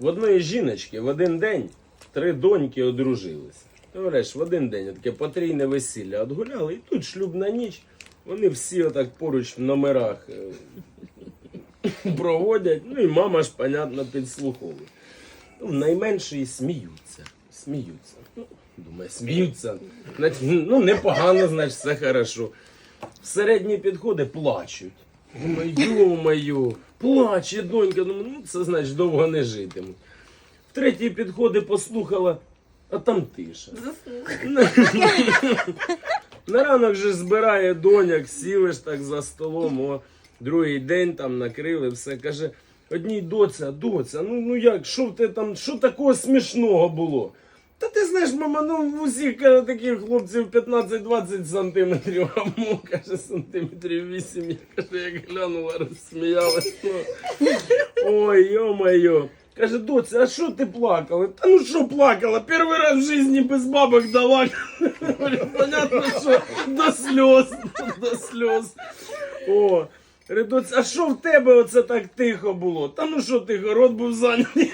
В одної жіночки в один день три доньки одружилися. Говориш, в один день таке потрійне весілля відгуляли, і тут шлюбна ніч. Вони всі отак поруч в номерах е, проводять. Ну і мама ж, понятно, підслуховує. Ну, найменші сміються. Сміються. Ну, думаю, сміються. Значить, ну, непогано, значить, все хорошо. В середні підходи плачуть. Ё-моё, плаче донька. Думаю, ну це значить довго не житиму. В третій підходи послухала, а там тиша. На ранок же збирає доняк, сіли ж так за столом, о, другий день там накрили, все. Каже, одній доця, доця, ну, ну як, що в те там, що такого смішного було? Та ти знаєш, мама, ну в усіх каже, таких хлопців 15-20 сантиметрів, а мо, каже, сантиметрів 8. Я каже, як глянула, розсміялась. Ну. Ой, йо-моє. Каже, доця, а що ти плакала? Та ну що плакала? Перший раз в житті без бабок дала. Понятно, що до сльоз, до сльоз. О, доця, а що в тебе оце так тихо було? Та ну що тихо, рот був зайнятий.